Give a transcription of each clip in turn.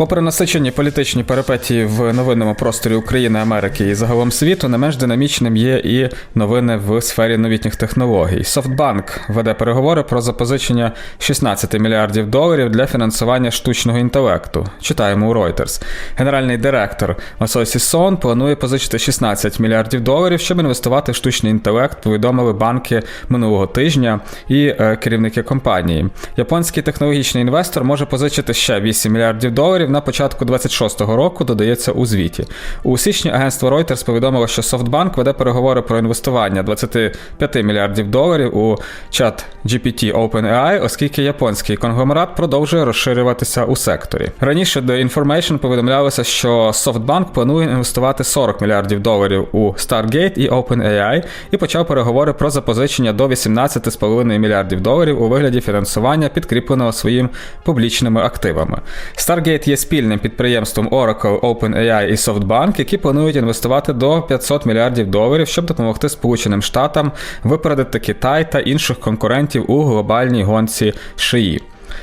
Попри насичені політичні перипетії в новинному просторі України, Америки і загалом світу, не менш динамічним є і новини в сфері новітніх технологій. Софтбанк веде переговори про запозичення 16 мільярдів доларів для фінансування штучного інтелекту. Читаємо у Reuters. Генеральний директор Масосі Сон планує позичити 16 мільярдів доларів, щоб інвестувати в штучний інтелект. Повідомили банки минулого тижня і е, керівники компанії. Японський технологічний інвестор може позичити ще 8 мільярдів доларів на початку 26-го року, додається у звіті. У січні агентство Reuters повідомило, що SoftBank веде переговори про інвестування 25 мільярдів доларів у чат GPT OpenAI, оскільки японський конгломерат продовжує розширюватися у секторі. Раніше The Information повідомлялося, що SoftBank планує інвестувати 40 мільярдів доларів у Stargate і OpenAI і почав переговори про запозичення до 18,5 мільярдів доларів у вигляді фінансування, підкріпленого своїм публічними активами. Stargate є спільним підприємством Oracle, OpenAI і SoftBank, які планують інвестувати до 500 мільярдів доларів, щоб допомогти Сполученим Штатам випередити Китай та інших конкурентів у глобальній гонці шиї.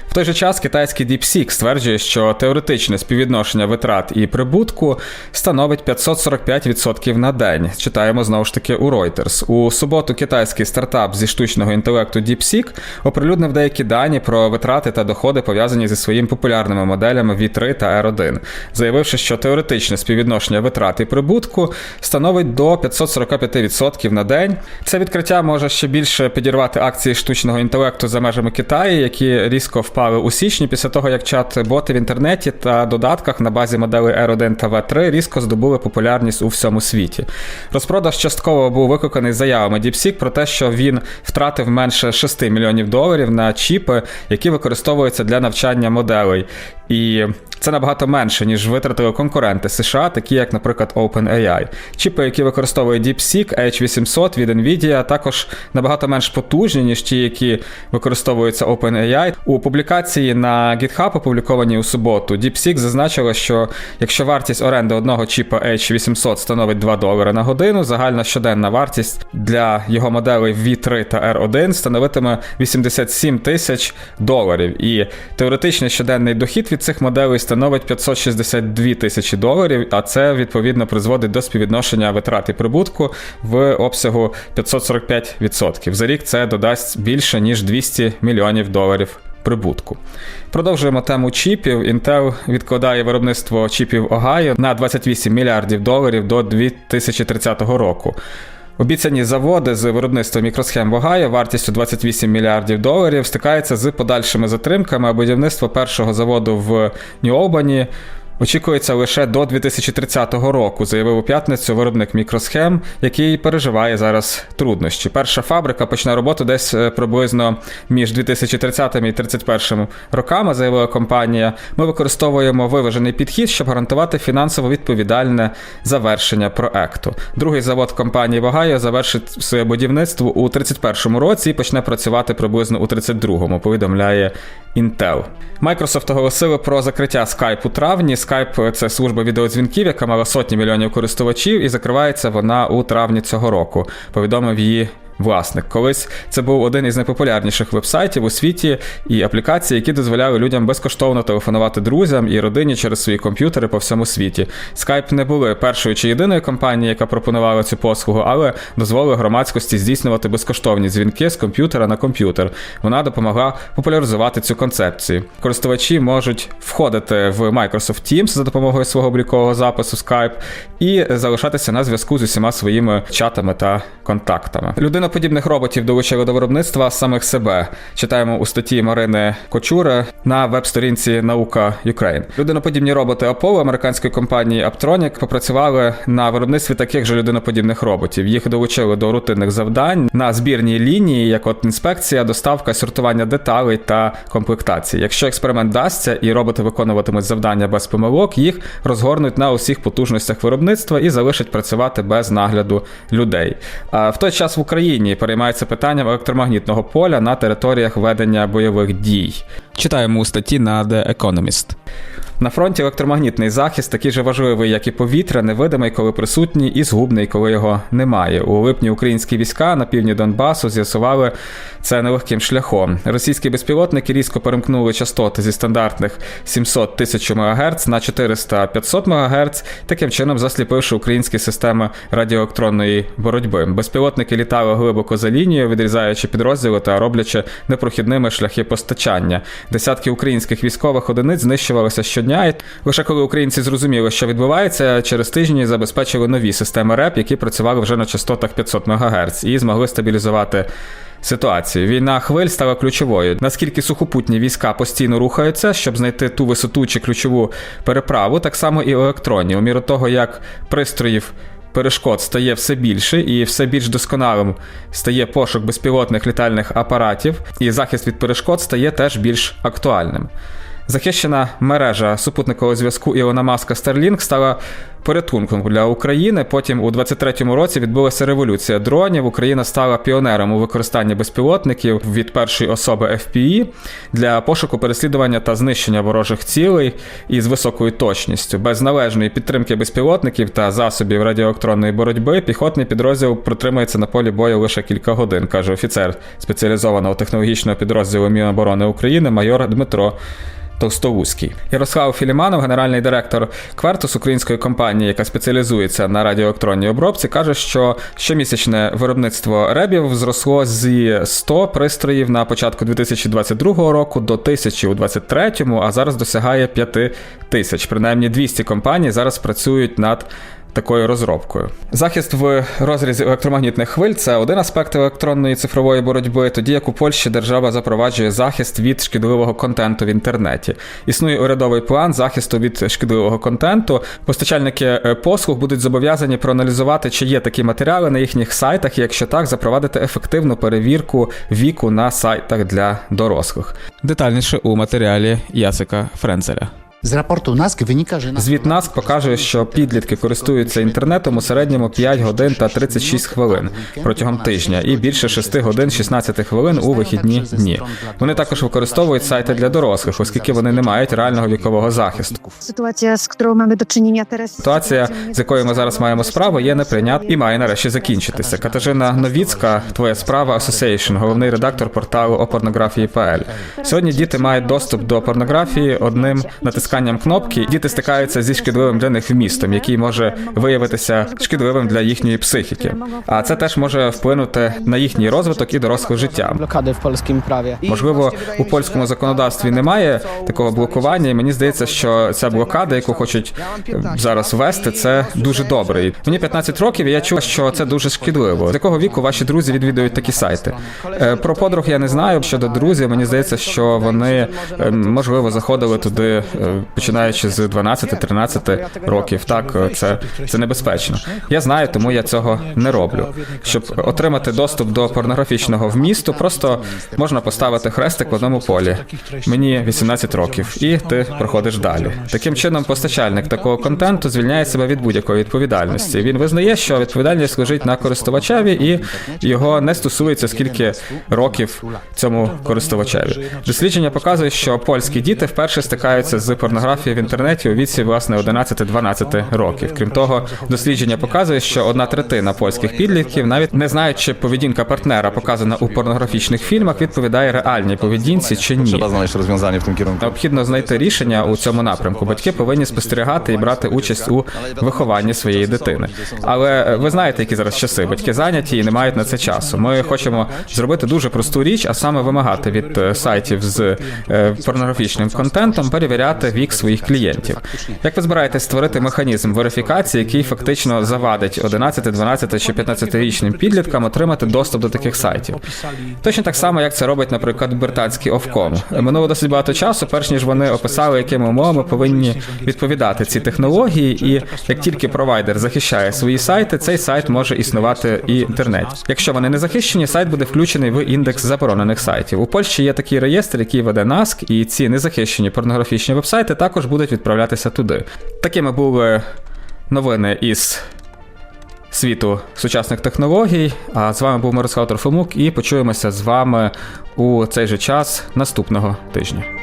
В той же час китайський DeepSeek стверджує, що теоретичне співвідношення витрат і прибутку становить 545% на день. Читаємо знову ж таки у Reuters. У суботу китайський стартап зі штучного інтелекту DeepSeek оприлюднив деякі дані про витрати та доходи, пов'язані зі своїми популярними моделями V3 та R1, заявивши, що теоретичне співвідношення витрат і прибутку становить до 545% на день. Це відкриття може ще більше підірвати акції штучного інтелекту за межами Китаю, які різко впали у січні після того, як чат-боти в інтернеті та додатках на базі моделей R1 та V3 різко здобули популярність у всьому світі. Розпродаж частково був викликаний заявами DeepSeek про те, що він втратив менше 6 мільйонів доларів на чіпи, які використовуються для навчання моделей. І це набагато менше, ніж витратили конкуренти США, такі як, наприклад, OpenAI. Чіпи, які використовує DeepSeek, H800 від Nvidia, також набагато менш потужні, ніж ті, які використовуються OpenAI. У публікації на GitHub, опублікованій у суботу, DeepSeek зазначила, що якщо вартість оренди одного чіпа H800 становить 2 долари на годину, загальна щоденна вартість для його моделей V3 та R1 становитиме 87 тисяч доларів. І теоретичний щоденний дохід від цих моделей становить 562 тисячі доларів, а це відповідно призводить до співвідношення витрат і прибутку в обсягу 545%. За рік це додасть більше ніж 200 мільйонів доларів. Прибутку. Продовжуємо тему чіпів. Intel відкладає виробництво чіпів Ohio на 28 мільярдів доларів до 2030 року. Обіцяні заводи з виробництва мікросхем в Огайо вартістю 28 мільярдів доларів стикаються з подальшими затримками, а будівництво першого заводу в Нью-Обані Очікується лише до 2030 року, заявив у п'ятницю виробник мікросхем, який переживає зараз труднощі. Перша фабрика почне роботу десь е, приблизно між 2030 і 2031 роками, заявила компанія. Ми використовуємо виважений підхід, щоб гарантувати фінансово відповідальне завершення проекту. Другий завод компанії в завершить своє будівництво у 31 році і почне працювати приблизно у 32-му, повідомляє Intel. Microsoft оголосили про закриття Skype у травні. Skype – це служба відеодзвінків, яка мала сотні мільйонів користувачів, і закривається вона у травні цього року. Повідомив її власник. Колись це був один із найпопулярніших вебсайтів у світі і аплікацій, які дозволяли людям безкоштовно телефонувати друзям і родині через свої комп'ютери по всьому світі. Skype не були першою чи єдиною компанією, яка пропонувала цю послугу, але дозволили громадськості здійснювати безкоштовні дзвінки з комп'ютера на комп'ютер. Вона допомогла популяризувати цю концепцію. Користувачі можуть входити в Microsoft Teams за допомогою свого облікового запису Skype і залишатися на зв'язку з усіма своїми чатами та контактами. Людина Людиноподібних роботів долучили до виробництва самих себе. Читаємо у статті Марини Кочури на веб-сторінці Наука Ukraine. Людиноподібні роботи Apollo американської компанії Aptronic попрацювали на виробництві таких же людиноподібних роботів. Їх долучили до рутинних завдань на збірній лінії, як от інспекція, доставка, сортування деталей та комплектації. Якщо експеримент дасться і роботи виконуватимуть завдання без помилок, їх розгорнуть на усіх потужностях виробництва і залишать працювати без нагляду людей. А в той час в Україні. Україні переймається питанням електромагнітного поля на територіях ведення бойових дій. Читаємо у статті на The Economist. На фронті електромагнітний захист такий же важливий, як і повітря, невидимий, коли присутній, і згубний, коли його немає. У липні українські війська на півдні Донбасу з'ясували це нелегким шляхом. Російські безпілотники різко перемкнули частоти зі стандартних 700 тисяч МГц на 400-500 МГц, таким чином засліпивши українські системи радіоелектронної боротьби. Безпілотники літали глибоко за лінією, відрізаючи підрозділи та роблячи непрохідними шляхи постачання. Десятки українських військових одиниць знищувалися щодня. І лише коли українці зрозуміли, що відбувається, через тижні забезпечили нові системи РЕП, які працювали вже на частотах 500 МГц і змогли стабілізувати. Ситуацію війна хвиль стала ключовою. Наскільки сухопутні війська постійно рухаються, щоб знайти ту висоту чи ключову переправу, так само і електронні. У міру того, як пристроїв перешкод стає все більше і все більш досконалим стає пошук безпілотних літальних апаратів, і захист від перешкод стає теж більш актуальним. Захищена мережа супутникового зв'язку Ілона Маска Starlink стала порятунком для України. Потім у 23-му році відбулася революція дронів. Україна стала піонером у використанні безпілотників від першої особи FPE для пошуку переслідування та знищення ворожих цілей із високою точністю. Без належної підтримки безпілотників та засобів радіоелектронної боротьби піхотний підрозділ протримається на полі бою лише кілька годин, каже офіцер спеціалізованого технологічного підрозділу Міноборони України майор Дмитро. Товстовузький. Ярослав Філіманов, генеральний директор Квартус української компанії, яка спеціалізується на радіоелектронній обробці, каже, що щомісячне виробництво ребів зросло зі 100 пристроїв на початку 2022 року до 1000 у 2023, а зараз досягає 5 тисяч. Принаймні 200 компаній зараз працюють над такою розробкою. Захист в розрізі електромагнітних хвиль це один аспект електронної цифрової боротьби, тоді як у Польщі держава запроваджує захист від шкідливого контенту в інтернеті. Існує урядовий план захисту від шкідливого контенту. Постачальники е, послуг будуть зобов'язані проаналізувати, чи є такі матеріали на їхніх сайтах, і якщо так, запровадити ефективну перевірку віку на сайтах для дорослих. Детальніше у матеріалі Яцика Френцеля. NASK wynika, że Звіт НАСК покаже, що підлітки користуються інтернетом у середньому 5 годин та 36 хвилин протягом тижня, і більше 6 годин 16 хвилин у вихідні дні. Вони також використовують сайти для дорослих, оскільки вони не мають реального вікового захисту. Z którą mamy do czynienia. Ситуація, з якою ми зараз маємо справу, є неприйнят і має нарешті закінчитися. Катажина Новіцька, твоя справа Association, головний редактор порталу о опорнографії.пл. Сьогодні діти мають доступ до порнографії одним натисканням кнопки. Діти стикаються зі шкідливим для них вмістом, який може виявитися шкідливим для їхньої психіки. А це теж може вплинути на їхній розвиток і доросле життя. blokady w polskim prawie. Можливо, у польському законодавстві немає такого блокування, і мені здається, що ця блокада, яку хочуть зараз ввести, це дуже добре. Мені 15 років, і я чув, що це дуже шкідливо. З якого віку ваші друзі відвідують такі сайти? Е, Про подруг я не знаю. Щодо друзів, мені здається, що вони е, можливо заходили туди, е, починаючи з 12-13 років. Так, це, це небезпечно. Я знаю, тому я цього не роблю. Щоб отримати доступ до порнографічного вмісту, просто можна поставити хрестик в одному полі. Мені 18 років, і ти проходиш далі. Таким чином, постачальник такого контенту звільняє себе від будь-якої відповідальності. Він визнає, що відповідальність лежить на користувачеві, і його не стосується скільки років цьому користувачеві. Дослідження показує, що польські діти вперше стикаються з порнографією в інтернеті у віці власне 11-12 років. Крім того, дослідження показує, що одна третина польських підлітків навіть не знають, чи поведінка партнера, показана у порнографічних фільмах, відповідає реальній поведінці чи ні. Необхідно знайти рішення у цьому напрямку. Батьки повинні спостерігати і брати участь у вихованні своєї дитини. Але ви знаєте, які зараз часи. Батьки зайняті і не мають на це часу. Ми хочемо зробити дуже просту річ, а саме вимагати від е, сайтів з е, порнографічним контентом перевіряти вік своїх клієнтів. Як ви збираєтесь створити механізм верифікації, який фактично завадить 11, 12 чи 15-річним підліткам отримати доступ до таких сайтів? Точно так само, як це робить, наприклад, британський Овком. Минуло досить багато часу, перш ніж вони описали, якими умовами повинні відповідати ці технології, і як тільки провайдер захищає свої сайти, цей сайт може існувати і в інтернеті. Якщо вони не захищені, сайт буде включений в індекс заборонених сайтів. У Польщі є такий реєстр, який веде NASK, і ці незахищені порнографічні вебсайти також будуть відправлятися туди. Такими були новини із світу сучасних технологій. А з вами був Мирослав Трофимук, і почуємося з вами у цей же час наступного тижня.